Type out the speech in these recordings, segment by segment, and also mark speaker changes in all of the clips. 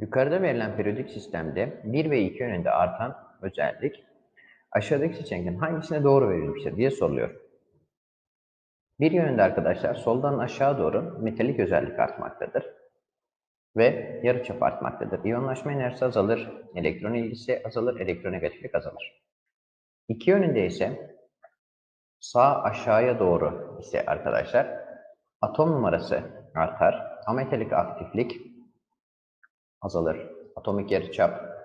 Speaker 1: Yukarıda verilen periyodik sistemde 1 ve 2 yönünde artan özellik aşağıdaki seçeneklerin hangisine doğru verilmiştir diye soruluyor. Bir yönünde arkadaşlar soldan aşağı doğru metalik özellik artmaktadır ve yarıçap artmaktadır. İyonlaşma enerjisi azalır, elektron ilgisi azalır, elektronegatiflik azalır. İki yönünde ise sağ aşağıya doğru ise arkadaşlar atom numarası artar, ametalik aktiflik azalır. Atomik yarıçap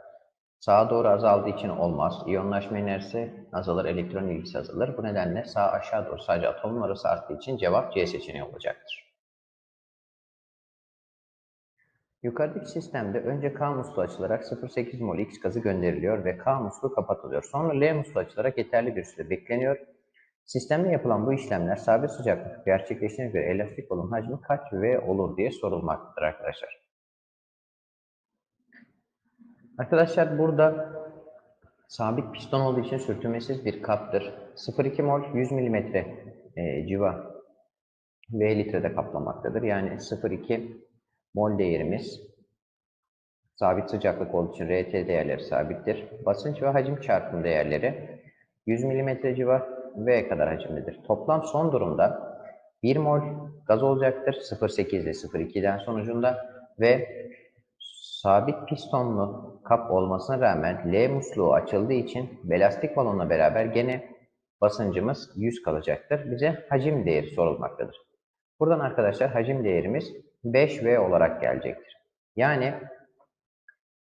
Speaker 1: sağa doğru azaldığı için olmaz. İyonlaşma enerjisi azalır, elektron ilgisi azalır. Bu nedenle sağ aşağı doğru sadece atom numarası arttığı için cevap C seçeneği olacaktır. Yukarıdaki sistemde önce K musluğu açılarak 0,8 mol X gazı gönderiliyor ve K musluğu kapatılıyor. Sonra L musluğu açılarak yeterli bir süre bekleniyor. Sistemde yapılan bu işlemler sabit sıcaklık gerçekleştiğine göre elastik balon hacmi kaç V olur diye sorulmaktadır arkadaşlar. Arkadaşlar burada sabit piston olduğu için sürtünmesiz bir kaptır. 0,2 mol 100 mm e, civa V litrede kaplamaktadır. Yani 0,2 mol değerimiz sabit sıcaklık olduğu için RT değerleri sabittir. Basınç ve hacim çarpım değerleri 100 mm civa V kadar hacimlidir. Toplam son durumda 1 mol gaz olacaktır 0,8 ile 0,2'den sonucunda ve sabit pistonlu kap olmasına rağmen L musluğu açıldığı için belastik balonla beraber gene basıncımız 100 kalacaktır. Bize hacim değeri sorulmaktadır. Buradan arkadaşlar hacim değerimiz 5V olarak gelecektir. Yani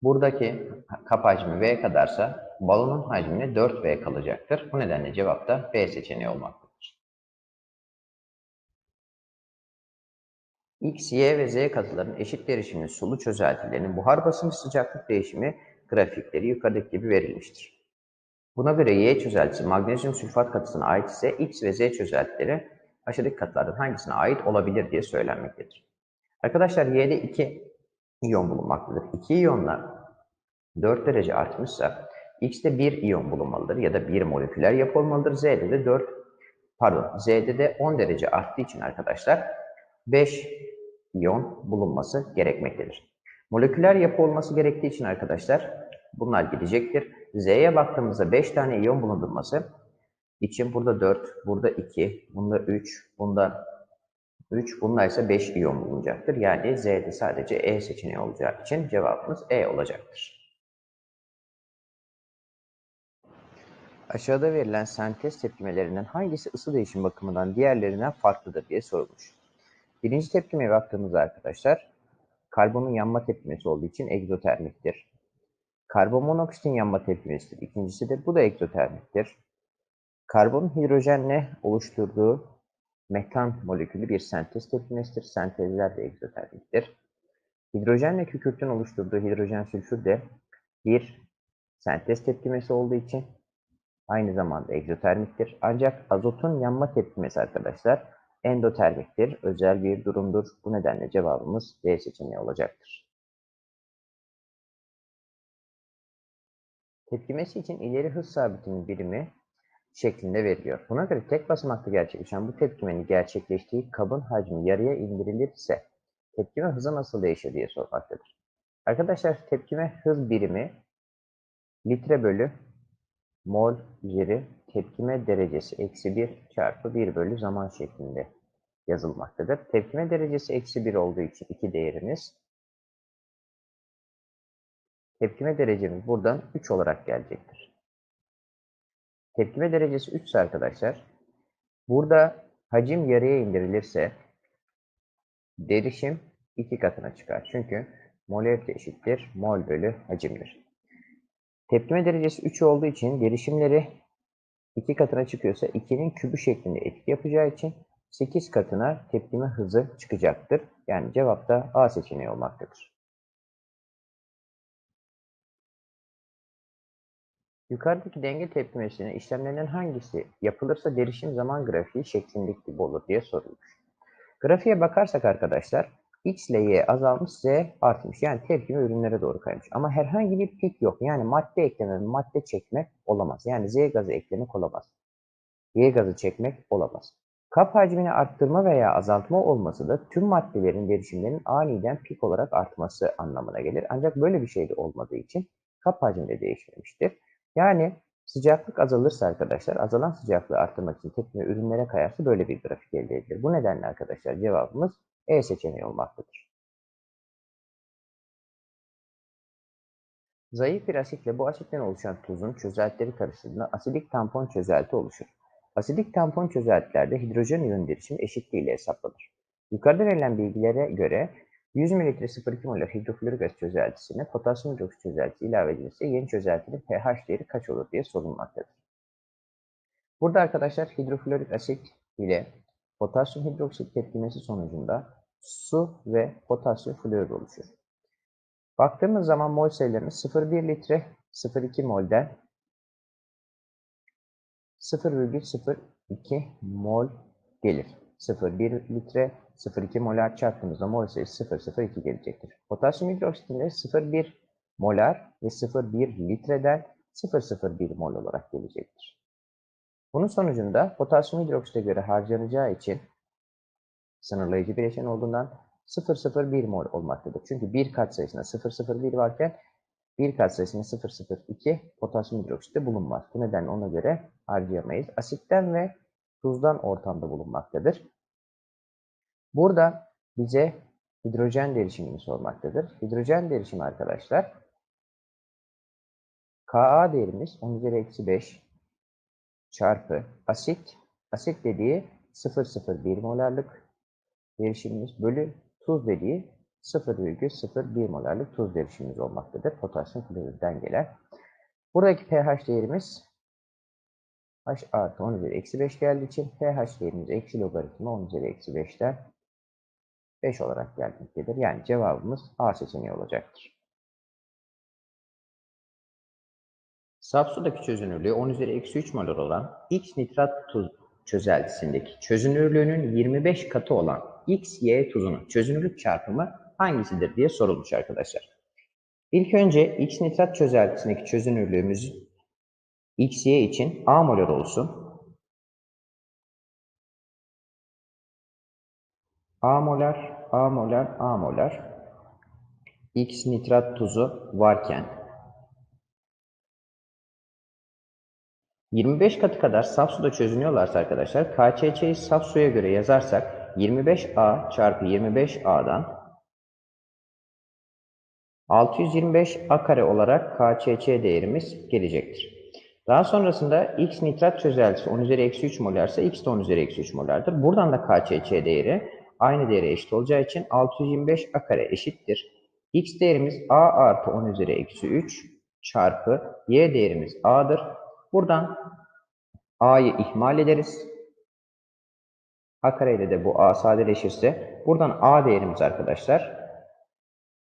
Speaker 1: buradaki kap hacmi V kadarsa balonun hacmi 4V kalacaktır. Bu nedenle cevap da B seçeneği olmaktadır. X, Y ve Z katıların eşit derişimli sulu çözeltilerinin buhar basıncı sıcaklık değişimi grafikleri yukarıdaki gibi verilmiştir. Buna göre Y çözeltisi magnezyum sülfat katısına ait ise X ve Z çözeltileri aşağıdaki katılardan hangisine ait olabilir diye söylenmektedir. Arkadaşlar Y'de 2 iyon bulunmaktadır. 2 iyonla 4 derece artmışsa X'te 1 iyon bulunmalıdır ya da 1 moleküler yapı olmalıdır. Z'de de 4 pardon Z'de de 10 derece arttığı için arkadaşlar 5 iyon bulunması gerekmektedir. Moleküler yapı olması gerektiği için arkadaşlar bunlar gidecektir. Z'ye baktığımızda 5 tane iyon bulundurması için burada 4, burada 2, bunda 3, bunda 3, bunda ise 5 iyon bulunacaktır. Yani Z'de sadece E seçeneği olacağı için cevabımız E olacaktır. Aşağıda verilen sentez tepkimelerinden hangisi ısı değişim bakımından diğerlerinden farklıdır diye sorulmuş. Birinci tepkimeye baktığımızda arkadaşlar, karbonun yanma tepkimesi olduğu için egzotermiktir. Karbon monoksitin yanma tepkimesidir. İkincisi de bu da egzotermiktir. Karbonun hidrojenle oluşturduğu metan molekülü bir sentez tepkimesidir. Sentezler de egzotermiktir. Hidrojenle kükürtün oluşturduğu hidrojen sülfür de bir sentez tepkimesi olduğu için aynı zamanda egzotermiktir. Ancak azotun yanma tepkimesi arkadaşlar endotermiktir. Özel bir durumdur. Bu nedenle cevabımız D seçeneği olacaktır. Tepkimesi için ileri hız sabitinin birimi şeklinde veriliyor. Buna göre tek basamakta gerçekleşen bu tepkimenin gerçekleştiği kabın hacmi yarıya indirilirse tepkime hızı nasıl değişir diye sormaktadır. Arkadaşlar tepkime hız birimi litre bölü mol üzeri tepkime derecesi eksi 1 çarpı 1 bölü zaman şeklinde yazılmaktadır. Tepkime derecesi eksi 1 olduğu için 2 değerimiz. Tepkime derecemiz buradan 3 olarak gelecektir. Tepkime derecesi 3 ise arkadaşlar, burada hacim yarıya indirilirse derişim 2 katına çıkar. Çünkü molarite eşittir mol bölü hacimdir. Tepkime derecesi 3 olduğu için derişimleri 2 katına çıkıyorsa 2'nin kübü şeklinde etki yapacağı için 8 katına tepkime hızı çıkacaktır. Yani cevap da A seçeneği olmaktadır. Yukarıdaki denge tepkimesinin işlemlerinden hangisi yapılırsa derişim zaman grafiği şeklindeki gibi olur diye sorulmuş. Grafiğe bakarsak arkadaşlar X ile Y azalmış, Z artmış. Yani tepkime ürünlere doğru kaymış. Ama herhangi bir pik yok. Yani madde ekleme madde çekmek olamaz. Yani Z gazı eklemek olamaz. Y gazı çekmek olamaz. Kap hacmini arttırma veya azaltma olması da tüm maddelerin derişimlerinin aniden pik olarak artması anlamına gelir. Ancak böyle bir şey de olmadığı için kap hacmi de değişmemiştir. Yani sıcaklık azalırsa arkadaşlar azalan sıcaklığı arttırmak için tepkime ürünlere kayarsa böyle bir grafik elde edilir. Bu nedenle arkadaşlar cevabımız E seçeneği olmaktadır. Zayıf bir asitle bu asitten oluşan tuzun çözeltileri karıştığında asidik tampon çözelti oluşur. Asidik tampon çözeltilerde hidrojen iyon derişimi eşitliği ile hesaplanır. Yukarıda verilen bilgilere göre 100 ml 0,2 molar hidroflorik asit çözeltisine potasyum hidroksit çözeltisi ilave edilirse yeni çözeltinin pH değeri kaç olur diye sorulmaktadır. Burada arkadaşlar hidroflorik asit ile potasyum hidroksit tepkimesi sonucunda su ve potasyum florür oluşur. Baktığımız zaman mol sayılarımız 0,1 litre 0,2 molden 0,02 mol gelir. 0,1 litre 0,2 molar çarptığımızda mol sayısı 0,02 gelecektir. Potasyum hidroksitinde 0,1 molar ve 0,1 litreden 0,01 mol olarak gelecektir. Bunun sonucunda potasyum hidroksite göre harcanacağı için sınırlayıcı bileşen olduğundan 0,01 mol olmaktadır. Çünkü bir katsayısında 0,01 varken bir katsayısında 0,02 potasyum hidroksitte bulunmaz. Bu nedenle ona göre harcayamayız. Asitten ve tuzdan ortamda bulunmaktadır. Burada bize hidrojen derişimini sormaktadır. Hidrojen derişimi arkadaşlar Ka değerimiz 10 üzeri eksi 5 çarpı asit. Asit dediği 0,01 molarlık derişimimiz bölü tuz dediği 0,01 molarlık tuz derişimimiz olmaktadır. Potasyum klorürden gelen. Buradaki pH değerimiz H artı 10 üzeri eksi 5 geldiği için pH değerimiz eksi logaritma 10 üzeri eksi 5'ten 5 olarak gelmektedir. Yani cevabımız A seçeneği olacaktır. Saf sudaki çözünürlüğü 10 üzeri eksi 3 molar olan X nitrat tuz çözeltisindeki çözünürlüğünün 25 katı olan XY tuzunun çözünürlük çarpımı hangisidir diye sorulmuş arkadaşlar. İlk önce X nitrat çözeltisindeki çözünürlüğümüz XY için A molar olsun. A molar, A molar, A molar. X nitrat tuzu varken 25 katı kadar saf suda çözünüyorlarsa arkadaşlar KÇÇ'yi saf suya göre yazarsak 25A çarpı 25A'dan 625 A kare olarak KÇÇ değerimiz gelecektir. Daha sonrasında X nitrat çözeltisi 10 üzeri eksi 3 molarsa X de 10 üzeri eksi 3 molardır. Buradan da KÇÇ değeri aynı değere eşit olacağı için 625 A kare eşittir. X değerimiz A artı 10 üzeri eksi 3 çarpı Y değerimiz A'dır. Buradan A'yı ihmal ederiz. A kare ile de bu A sadeleşirse buradan A değerimiz arkadaşlar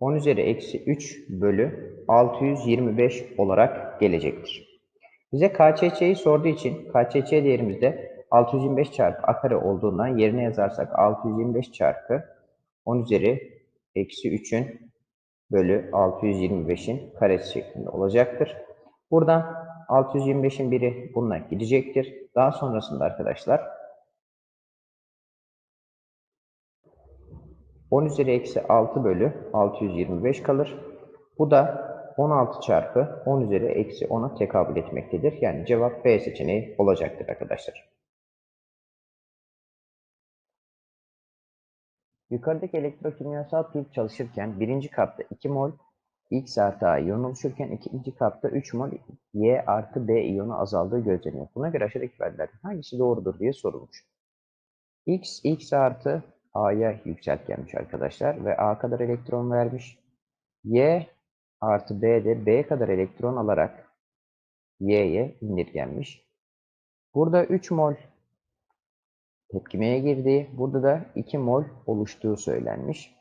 Speaker 1: 10 üzeri eksi 3 bölü 625 olarak gelecektir. Bize KÇÇ'yi sorduğu için KÇÇ değerimizde 625 çarpı A kare olduğundan yerine yazarsak 625 çarpı 10 üzeri eksi 3'ün bölü 625'in karesi şeklinde olacaktır. Buradan 625'in biri bununla gidecektir. Daha sonrasında arkadaşlar 10 üzeri eksi 6 bölü 625 kalır. Bu da 16 çarpı 10 üzeri eksi 10'a tekabül etmektedir. Yani cevap B seçeneği olacaktır arkadaşlar. Yukarıdaki elektrokimyasal pil çalışırken birinci kapta 2 mol X artı A iyon oluşurken ikinci kapta 3 mol Y artı B iyonu azaldığı gözleniyor. Buna göre aşağıdaki verilerden hangisi doğrudur diye sorulmuş. X, X artı A'ya yükseltgenmiş arkadaşlar ve A kadar elektron vermiş. Y artı B de B kadar elektron alarak Y'ye indirgenmiş. Burada 3 mol tepkimeye girdiği, burada da 2 mol oluştuğu söylenmiş.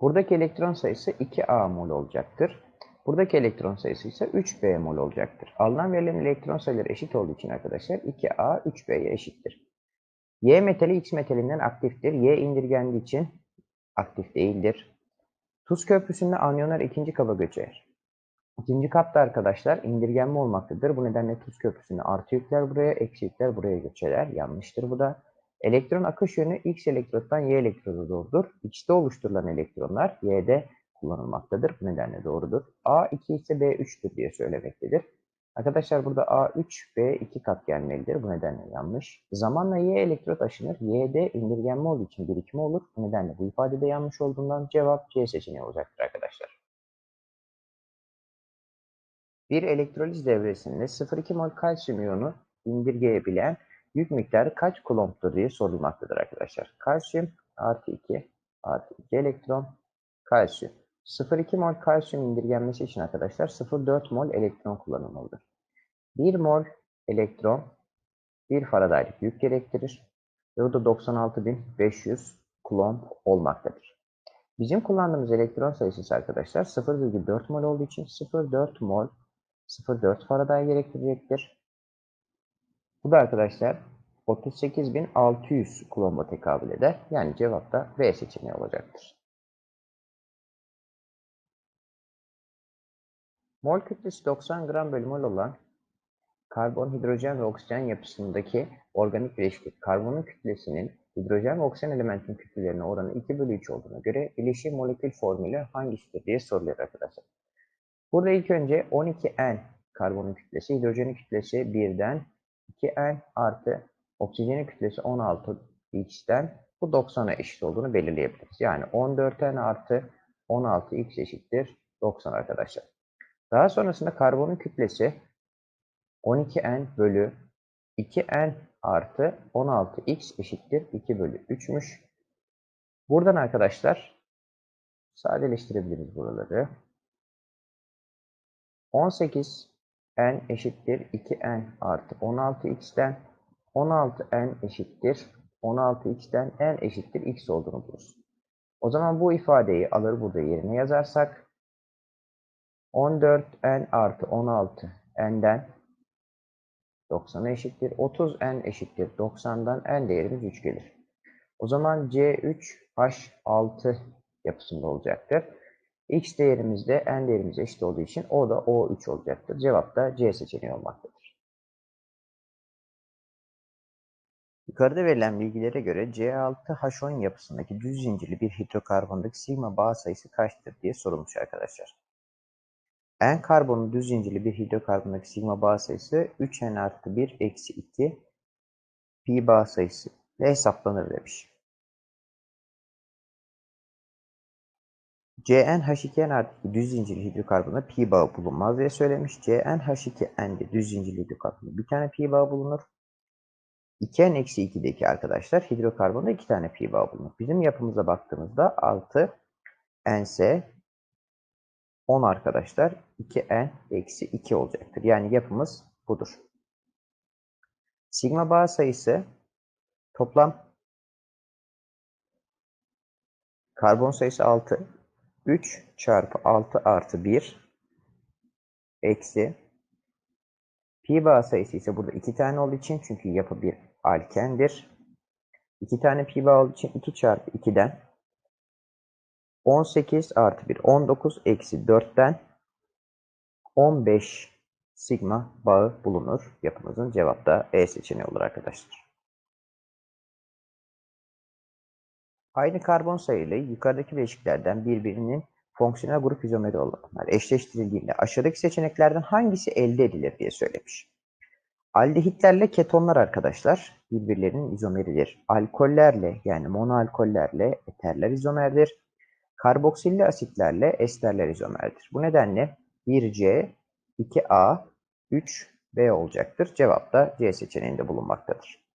Speaker 1: Buradaki elektron sayısı 2A mol olacaktır. Buradaki elektron sayısı ise 3B mol olacaktır. Alınan verilen elektron sayıları eşit olduğu için arkadaşlar 2A 3B'ye eşittir. Y metali X metalinden aktiftir. Y indirgendiği için aktif değildir. Tuz köprüsünde anyonlar ikinci kaba göçer. İkinci kapta arkadaşlar indirgenme olmaktadır. Bu nedenle tuz köprüsünü artı yükler buraya, eksi yükler buraya geçerler. Yanlıştır bu da. Elektron akış yönü X elektrottan Y elektroda doğrudur. X'te oluşturulan elektronlar Y'de kullanılmaktadır. Bu nedenle doğrudur. A 2 ise B 3'tür diye söylemektedir. Arkadaşlar burada A3, B 2 kat gelmelidir. Bu nedenle yanlış. Zamanla Y elektrot aşınır. Y'de indirgenme olduğu için birikme olur. Bu nedenle bu ifadede yanlış olduğundan cevap C seçeneği olacaktır arkadaşlar. Bir elektroliz devresinde 0,2 mol kalsiyum iyonu indirgeyebilen yük miktarı kaç kulomptur diye sorulmaktadır arkadaşlar. Kalsiyum artı 2 artı 2 elektron kalsiyum. 0,2 mol kalsiyum indirgenmesi için arkadaşlar 0,4 mol elektron kullanılmalıdır. 1 mol elektron 1 faradaylık yük gerektirir ve o da 96.500 kulomb olmaktadır. Bizim kullandığımız elektron sayısı arkadaşlar 0,4 mol olduğu için 0,4 mol 0,4 faraday gerektirecektir. Bu da arkadaşlar 38.600 kulomba tekabül eder. Yani cevap da B seçeneği olacaktır. Mol kütlesi 90 gram bölü mol olan karbon, hidrojen ve oksijen yapısındaki organik bileşik karbonun kütlesinin hidrojen ve oksijen elementinin kütlelerine oranı 2 bölü 3 olduğuna göre bileşiği molekül formülü hangisidir diye soruluyor arkadaşlar. Burada ilk önce 12N karbonun kütlesi, hidrojenin kütlesi 1'den 2N artı oksijenin kütlesi 16X'ten bu 90'a eşit olduğunu belirleyebiliriz. Yani 14N artı 16X eşittir 90 arkadaşlar. Daha sonrasında karbonun kütlesi 12N bölü 2N artı 16X eşittir 2 bölü 3'müş. Buradan arkadaşlar sadeleştirebiliriz buraları. 18 n eşittir 2n artı 16x'ten 16n eşittir 16x'ten n eşittir x olduğunu buluruz. O zaman bu ifadeyi alır burada yerine yazarsak 14n artı 16 n'den 90'a eşittir. 30n eşittir 90'dan n değerimiz 3 gelir. O zaman C3 H6 yapısında olacaktır. X değerimiz de n değerimiz eşit olduğu için o da O3 olacaktır. Cevap da C seçeneği olmaktadır. Yukarıda verilen bilgilere göre C6H10 yapısındaki düz zincirli bir hidrokarbondaki sigma bağ sayısı kaçtır diye sorulmuş arkadaşlar. N karbonun düz zincirli bir hidrokarbondaki sigma bağ sayısı 3N artı 1 eksi 2 pi bağ sayısı ile hesaplanır demiş. CnH2n artı düz zincirli hidrokarbonda pi bağı bulunmaz diye söylemiş. CnH2n'de düz zincirli hidrokarbonda bir tane pi bağı bulunur. 2n eksi 2'deki arkadaşlar hidrokarbonda iki tane pi bağı bulunur. Bizim yapımıza baktığımızda 6 NS 10 arkadaşlar 2n eksi 2 olacaktır. Yani yapımız budur. Sigma bağ sayısı toplam karbon sayısı 6 3 çarpı 6 artı 1 eksi pi bağ sayısı ise burada 2 tane olduğu için çünkü yapı bir alkendir. 2 tane pi bağ olduğu için 2 çarpı 2'den 18 artı 1 19 eksi 4'ten 15 sigma bağı bulunur. Yapımızın cevap da E seçeneği olur arkadaşlar. Aynı karbon sayılı yukarıdaki bileşiklerden birbirinin fonksiyonel grup izomeri olanlar eşleştirildiğinde aşağıdaki seçeneklerden hangisi elde edilir diye söylemiş. Aldehitlerle ketonlar arkadaşlar birbirlerinin izomeridir. Alkollerle yani monoalkollerle eterler izomerdir. Karboksilli asitlerle esterler izomerdir. Bu nedenle 1C, 2A, 3B olacaktır. Cevap da C seçeneğinde bulunmaktadır.